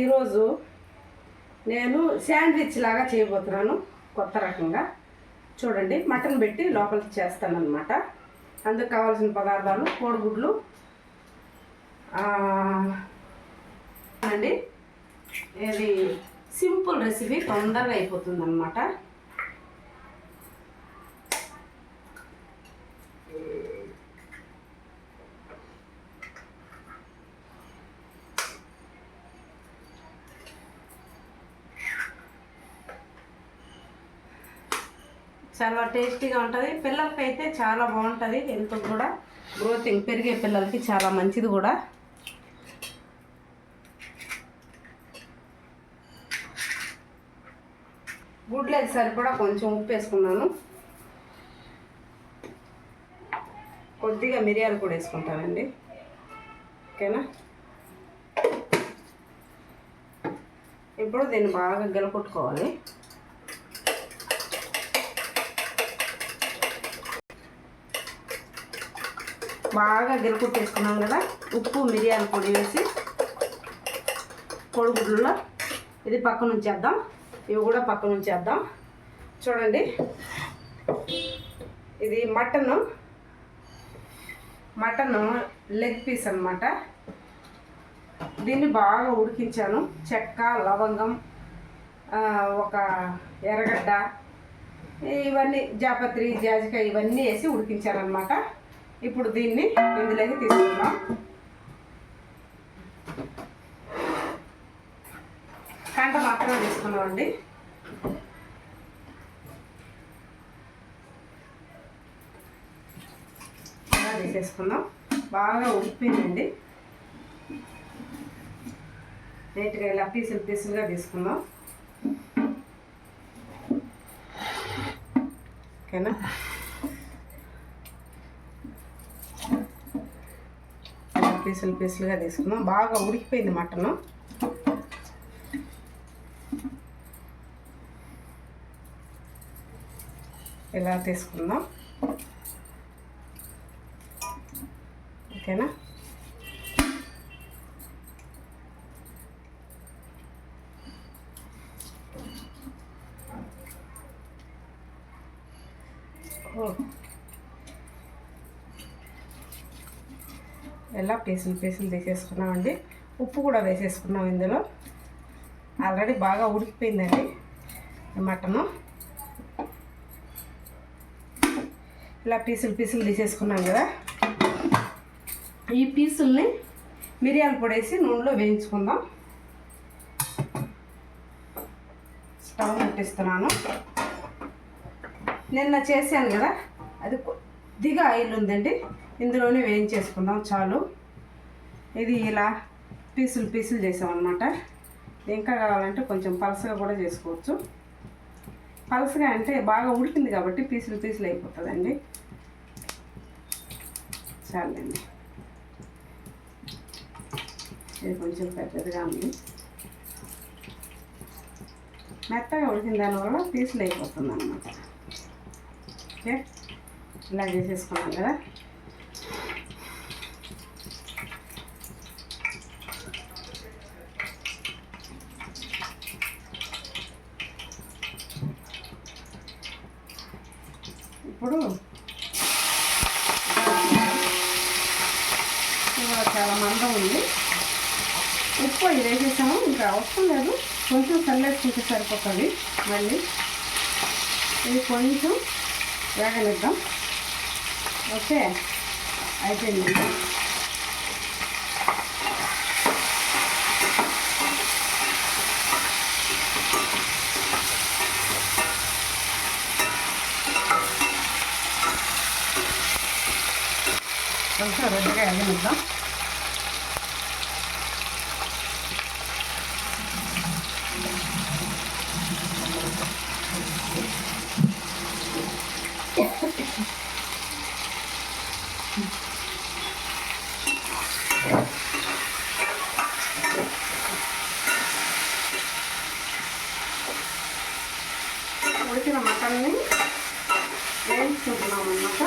ఈరోజు నేను శాండ్విచ్ లాగా చేయబోతున్నాను కొత్త రకంగా. చూడండి మటన్ పెట్టి లోపలికి చేస్తానన్నమాట. అందుకు కావాల్సిన పదార్థాలు కోడిగుడ్లు అండి ఇది సింపుల్ రెసిపీ తొందరగా అయిపోతుంది అనమాట చాలా టేస్టీగా ఉంటుంది. పిల్లలకి అయితే చాలా బాగుంటుంది. హెల్త్ కూడా గ్రోతింగ్ పెరిగే పిల్లలకి చాలా మంచిది కూడా. గుడ్లకి సరిపడా కొంచెం ఉప్పు వేసుకున్నాను. కొద్దిగా మిరియాలు కూడా వేసుకుంటానండి. ఓకేనా? ఇప్పుడు దీన్ని బాగా గెలకొట్టుకోవాలి బాగా గిలకొట్టేసుకున్నాం కదా ఉప్పు మిరియాల పొడి వేసి కోడిగుడ్లలో ఇది పక్కన వేద్దాం ఇవి కూడా పక్కన వేద్దాం చూడండి ఇది మటను మటను లెగ్ పీస్ అన్నమాట. దీన్ని బాగా ఉడికించాను. చెక్క లవంగం ఒక ఎర్రగడ్డ ఇవన్నీ జాపత్రి జాజికాయ ఇవన్నీ వేసి ఉడికించాను అనమాట ఇప్పుడు దీన్ని ఇందులోకి తీసుకుందాం. కంట మాత్రమే తీసుకున్నామండి. అలా తీసేసుకుందాం. బాగా ఉడిపోయిందండి నీట్గా ఇలా పీసులు పీసులుగా తీసుకుందాం. ఓకేనా ఇలా పీసులు పీసులుగా తీసుకుందాం బాగా ఉడికిపోయింది మటను. ఇలా తీసుకుందాం. ఓకేనా ఓ ఇలా పీసులు పీసులు తీసేసుకున్నామండి. ఉప్పు కూడా వేసేసుకున్నాం ఇందులో. ఆల్రెడీ బాగా ఉడికిపోయిందండి మటను. ఇలా పీసులు పీసులు తీసేసుకున్నాం కదా. ఈ పీసుల్ని మిరియాల పొడి వేసి నూనెలో వేయించుకుందాం. స్టవ్ పెట్టిస్తున్నాను. నిన్న చేశాను కదా అది కొద్దిగా ఆయిల్ ఉందండి. ఇందులోనే వేయించేసుకుందాం చాలు. ఇది ఇలా పీసులు పీసులు చేసామన్నమాట. ఇంకా కావాలంటే కొంచెం పలసగా కూడా చేసుకోవచ్చు. పలసగా అంటే బాగా ఉడికింది కాబట్టి పీసులు పీసులు అయిపోతుందండి. చాలండి. ఇది కొంచెం పెద్దదిగా ఉంది. మెత్తగా ఉడికిన దానివల్ల పీసులు అయిపోతుంది అనమాట ఓకే? ఇలా చేసేసుకున్నాం కదా ఇప్పుడు ఇవాళ చాలా మందం ఉంది ఉప్పు ఇది వేసేసాము ఇంకా అవసరం కొంచెం కొంచెం చల్లేసుకుంటే సరిపోతుంది. మళ్ళీ ఇది కొంచెం వేగనిద్దాం. ఓకే అయిపోయింది. కొంచెం రెడ్డిగా వేగనిద్దాం. ఉడికిన మటన్ని వేయించుకుంటున్నాం అన్నమాట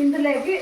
ఇందులోకి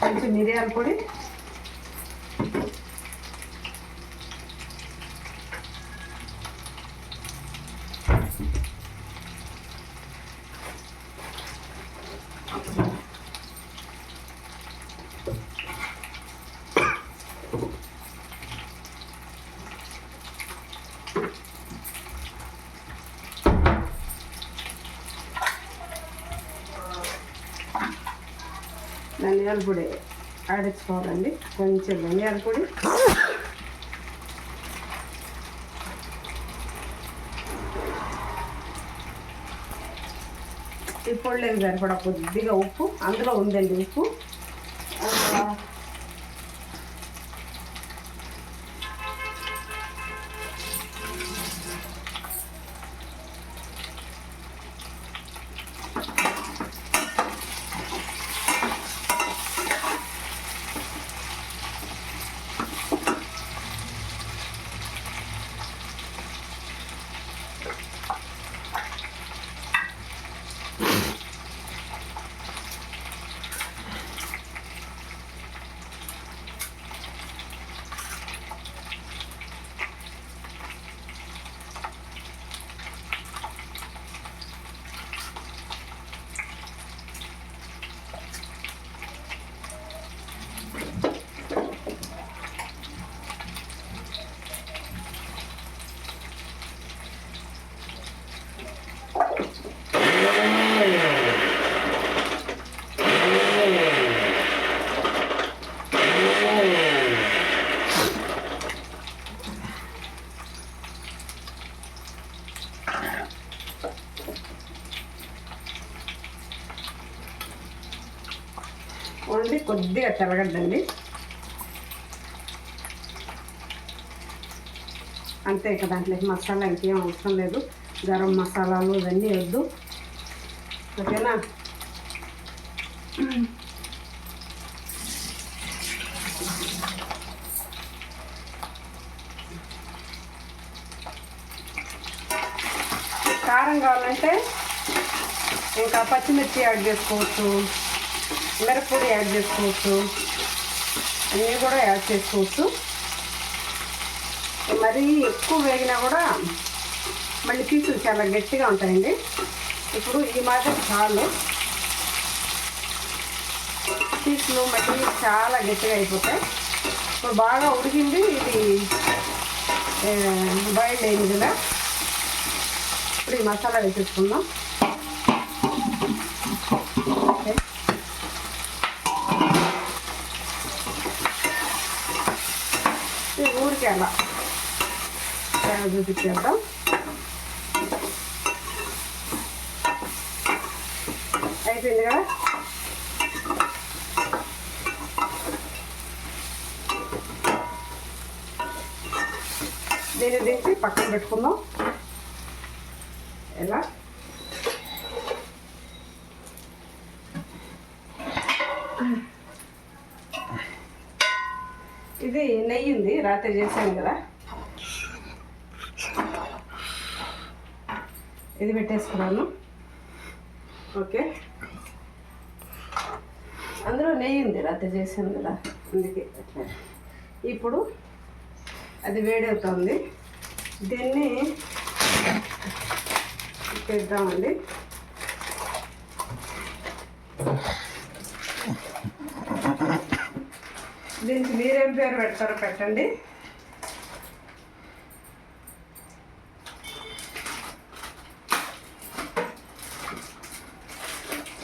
కొంచెం మిరియాల పొడి ధనియాల పొడి ఆడించుకోవాలండి. కొంచెం ధనియాల పొడి. ఈ పొడిలోకి సరిపడా కొద్దిగా ఉప్పు. అందులో ఉందండి ఉప్పు. ఓన్లీ కొద్దిగా తెల్లగడ్డండి అంతే ఇక దాంట్లోకి మసాలా ఇంకేం అవసరం లేదు. గరం మసాలాలు ఇవన్నీ వద్దు. ఓకేనా? కారం కావాలంటే ఇంకా పచ్చిమిర్చి యాడ్ చేసుకోవచ్చు. మిరప్పొడి యాడ్ చేసుకోవచ్చు. అన్నీ కూడా యాడ్ చేసుకోవచ్చు. మరీ ఎక్కువ వేగినా కూడా మళ్ళీ పీసులు చాలా గట్టిగా ఉంటాయండి. ఇప్పుడు ఈ మాత్రం చాలు. పీసులు మళ్ళీ చాలా గట్టిగా అయిపోతాయి. ఇప్పుడు బాగా ఉడికింది ఇది బాయిల్డ్ అయింది కదా. ఇప్పుడు ఈ మసాలా వేసేసుకుందాం. ఊరికి అలా. ఎలా చూపించేద్దాం. అయిపోయింది కదా? దీన్ని దించి పక్కన పెట్టుకుందాం. ఎలా ఇది నెయ్యి ఉంది రాత్రి చేశాను కదా. ఇది పెట్టేసుకున్నాను. ఓకే. అందులో నెయ్యి ఉంది రాత్రి చేసాను కదా. అందుకే. అట్లా. ఇప్పుడు అది వేడి అవుతుంది దీన్ని పెడదామండి దీనికి మీరేం పేరు పెడతారో పెట్టండి.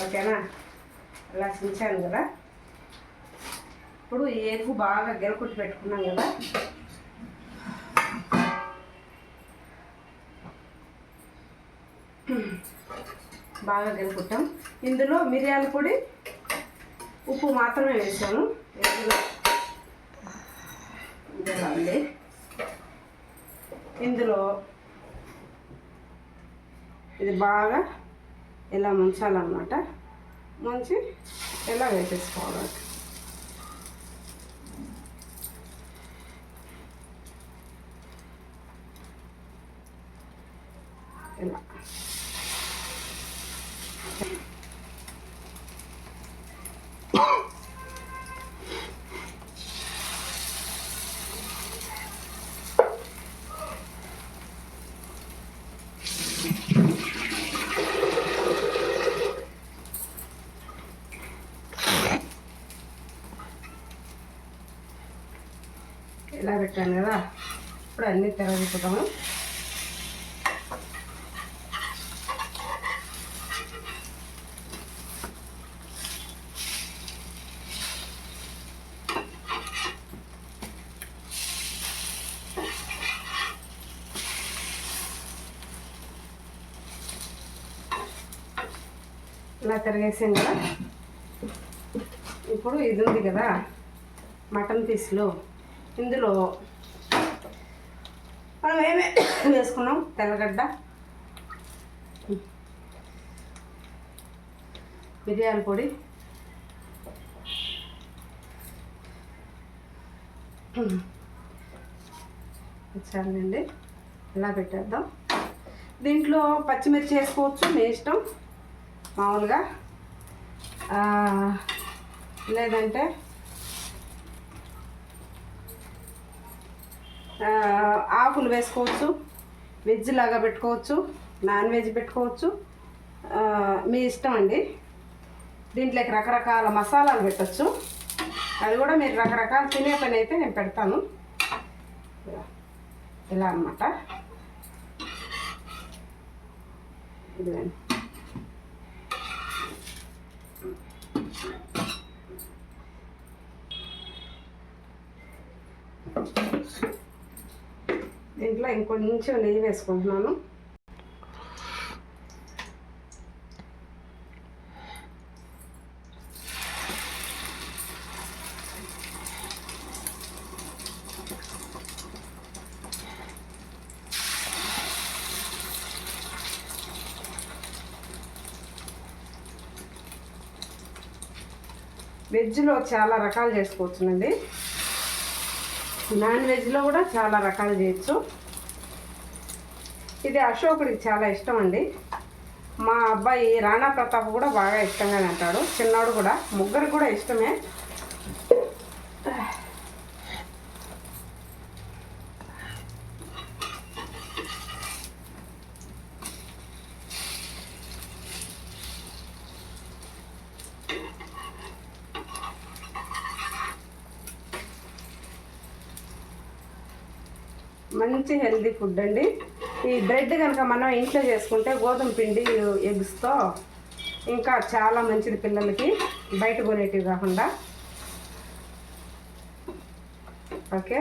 ఓకేనా? అలా ఉంచాను కదా. ఇప్పుడు ఈ బాగా గెలకొట్టి పెట్టుకున్నాం కదా. బాగా గెలుపుట్టాం ఇందులో మిరియాల పొడి ఉప్పు మాత్రమే వేసాను ఇందులో ఇందులో ఉంది ఇందులో ఇది బాగా ఇలా ముంచాలన్నమాట. ముంచి ఇలా వేసేసుకోవాలి. ఇలా. ఇలా పెట్టాను కదా. ఇప్పుడు అన్నీ తిరగలుపుతాము ఇలా తిరగేసాం కదా. ఇప్పుడు ఇది ఉంది కదా మటన్ పీసులు. ఇందులో మనం ఏమే వేసుకున్నాం? తెల్లగడ్డ. మిరియాల పొడి. చాలండి ఇలా పెట్టేద్దాం. దీంట్లో పచ్చిమిర్చి వేసుకోవచ్చు మీ ఇష్టం. మామూలుగా. లేదంటే ఆకులు వేసుకోవచ్చు వెజ్ లాగా పెట్టుకోవచ్చు నాన్ వెజ్ పెట్టుకోవచ్చు. మీ ఇష్టం అండి. దీంట్లోకి రకరకాల మసాలాలు పెట్టచ్చు. అది కూడా మీరు రకరకాలు తినే పని అయితే నేను పెడతాను. ఇలా- అనమాట అన్నమాట దీంట్లో ఇంకొంచెం నెయ్యి వేసుకుంటున్నాను. వెజ్లో చాలా రకాలు చేసుకోవచ్చునండి. నాన్ వెజ్లో కూడా చాలా రకాలు చేయొచ్చు. ఇది అశోకుడికి చాలా ఇష్టం అండి. మా అబ్బాయి రాణా ప్రతాప్ కూడా బాగా ఇష్టంగా తింటాడు చిన్నాడు కూడా. ముగ్గురు కూడా ఇష్టమే. మంచి హెల్దీ ఫుడ్ అండి. ఈ బ్రెడ్ కనుక మనం ఇంట్లో చేసుకుంటే గోధుమ పిండి ఎగ్స్తో ఇంకా చాలా మంచిది పిల్లలకి బయట కొనేటివి కాకుండా. ఓకే?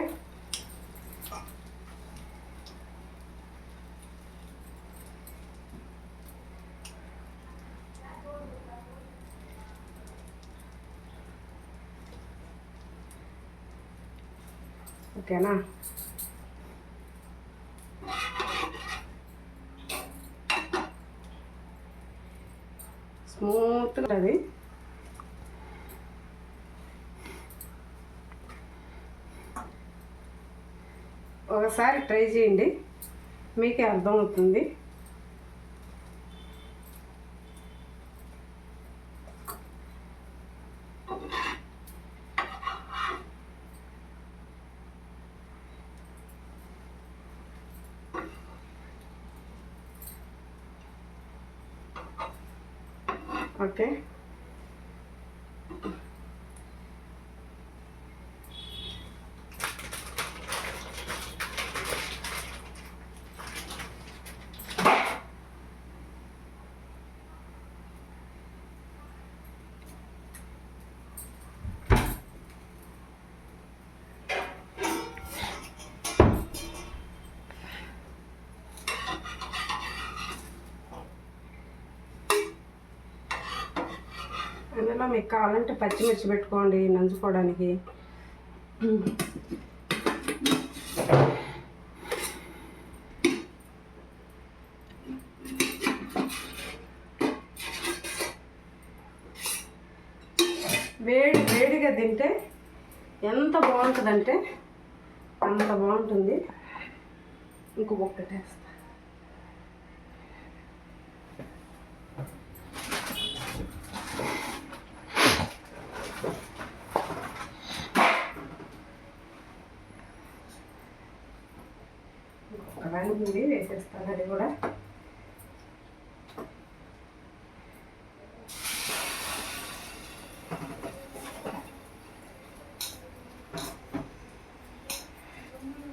ఓకేనా? స్మూత్గా ఉంటుంది. ఒకసారి ట్రై చేయండి. మీకే అర్థమవుతుంది ఓకే అందులో మీకు కావాలంటే పచ్చిమిర్చి పెట్టుకోండి నంచుకోవడానికి. వేడి వేడిగా తింటే ఎంత బాగుంటుందంటే అంత బాగుంటుంది. ఇంకొకటి వేస్తా అలానే ఉంది వేసేస్తాను అది కూడా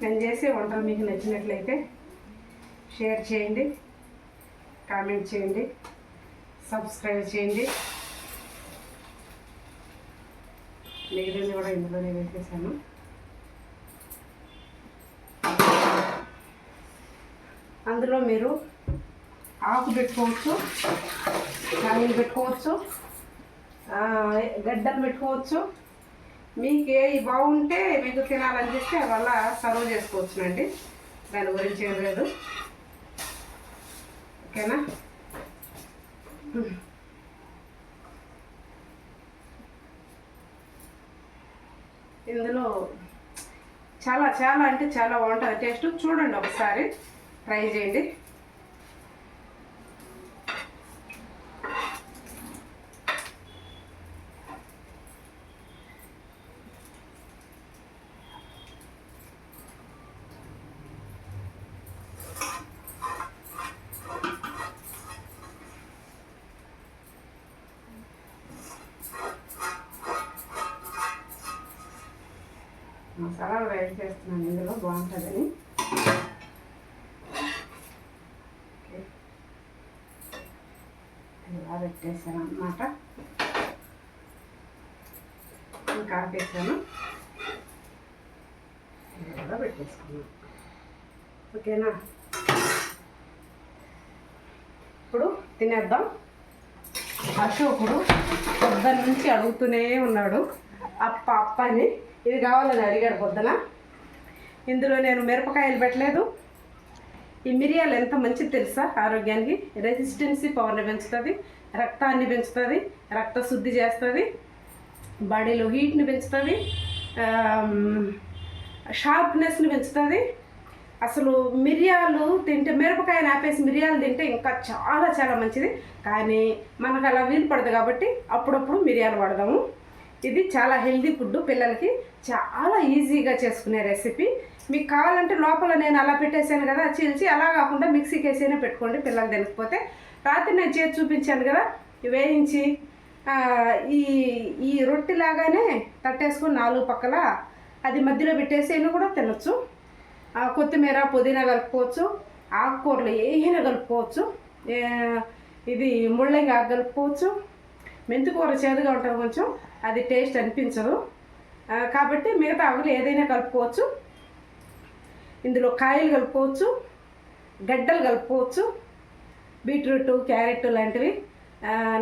నేను చేసే వంటలు మీకు నచ్చినట్లయితే షేర్ చేయండి కామెంట్ చేయండి సబ్స్క్రైబ్ చేయండి. మిగిలింది కూడా ఇందులోనే వేసేసాను. అందులో మీరు ఆకు పెట్టుకోవచ్చు కాయలు పెట్టుకోవచ్చు గడ్డలు పెట్టుకోవచ్చు మీకు ఏ బాగుంటే మీకు చెప్పి వల్ల సర్వ్ చేసుకోవచ్చునండి. దాని గురించి ఏం లేదు. ఓకేనా? ఇందులో చాలా చాలా అంటే చాలా బాగుంటుంది. టేస్ట్ చూడండి ఒకసారి. ట్రై చేయండి. మసాలాలు వేడి చేస్తున్నాను ఇందులో బాగుంటుందని. ఇలా పెట్టేసాను అన్నమాట ఇంకా ఆపేసాను ఇలా పెట్టేసుకున్నాను ఓకేనా? ఇప్పుడు తినేద్దాం. అశోకుడు పొద్దున్న నుంచి అడుగుతూనే ఉన్నాడు. అప్ప అప్ప అని ఇది కావాలని అడిగాడు పొద్దున. ఇందులో నేను మిరపకాయలు పెట్టలేదు. ఈ మిరియాలు ఎంత మంచిది తెలుసా? ఆరోగ్యానికి రెసిస్టెన్సీ పవర్ని పెంచుతుంది రక్తాన్ని పెంచుతుంది రక్త శుద్ధి చేస్తుంది బాడీలో హీట్ని పెంచుతుంది షార్ప్నెస్ని పెంచుతుంది. అసలు మిరియాలు తింటే మిరపకాయని ఆపేసి మిరియాలు తింటే ఇంకా చాలా చాలా మంచిది. కానీ మనకు అలా వీలు పడదు కాబట్టి అప్పుడప్పుడు మిరియాలు వాడదాము. ఇది చాలా హెల్దీ ఫుడ్ పిల్లలకి చాలా ఈజీగా చేసుకునే రెసిపీ. మీకు కావాలంటే లోపల నేను అలా పెట్టేశాను కదా చీల్చి అలా కాకుండా మిక్సీకి వేసైనా పెట్టుకోండి పిల్లలు తినకపోతే. రాత్రి నేను చేసి చూపించాను కదా వేయించి ఈ ఈ రొట్టె లాగానే తట్టేసుకొని నాలుగు పక్కల అది మధ్యలో పెట్టేసి కూడా తినొచ్చు. కొత్తిమీర పుదీనా కలుపుకోవచ్చు ఆకుకూరలు ఏమైనా కలుపుకోవచ్చు ఇది ముళ్ళంగా కలుపుకోవచ్చు మెంతికూర చేదుగా ఉంటుంది కొంచెం అది టేస్ట్ అనిపించదు. కాబట్టి మిగతా ఆకులు ఏదైనా కలుపుకోవచ్చు. ఇందులో కాయలు కలుపుకోవచ్చు. గడ్డలు కలుపుకోవచ్చు. బీట్రూట్ క్యారెట్ లాంటివి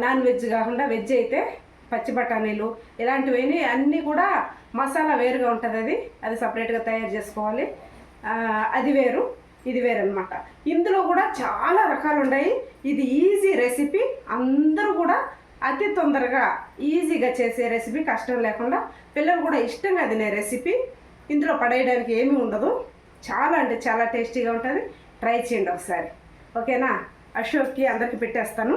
నాన్ వెజ్ కాకుండా వెజ్ అయితే పచ్చి బఠానీలు ఇలాంటివి అన్నీ కూడా మసాలా వేరుగా ఉంటుంది అది. అది సపరేట్గా తయారు చేసుకోవాలి. అది వేరు ఇది వేరు అనమాట ఇందులో కూడా చాలా రకాలు ఉన్నాయి. ఇది ఈజీ రెసిపీ. అందరూ కూడా అతి తొందరగా ఈజీగా చేసే రెసిపీ కష్టం లేకుండా పిల్లలు కూడా ఇష్టంగా తినే రెసిపీ ఇందులో పడేయడానికి ఏమీ ఉండదు. చాలా అంటే చాలా టేస్టీగా ఉంటుంది. ట్రై చేయండి ఒకసారి. ఓకేనా? అశోక్కి అందరికి పెట్టేస్తాను.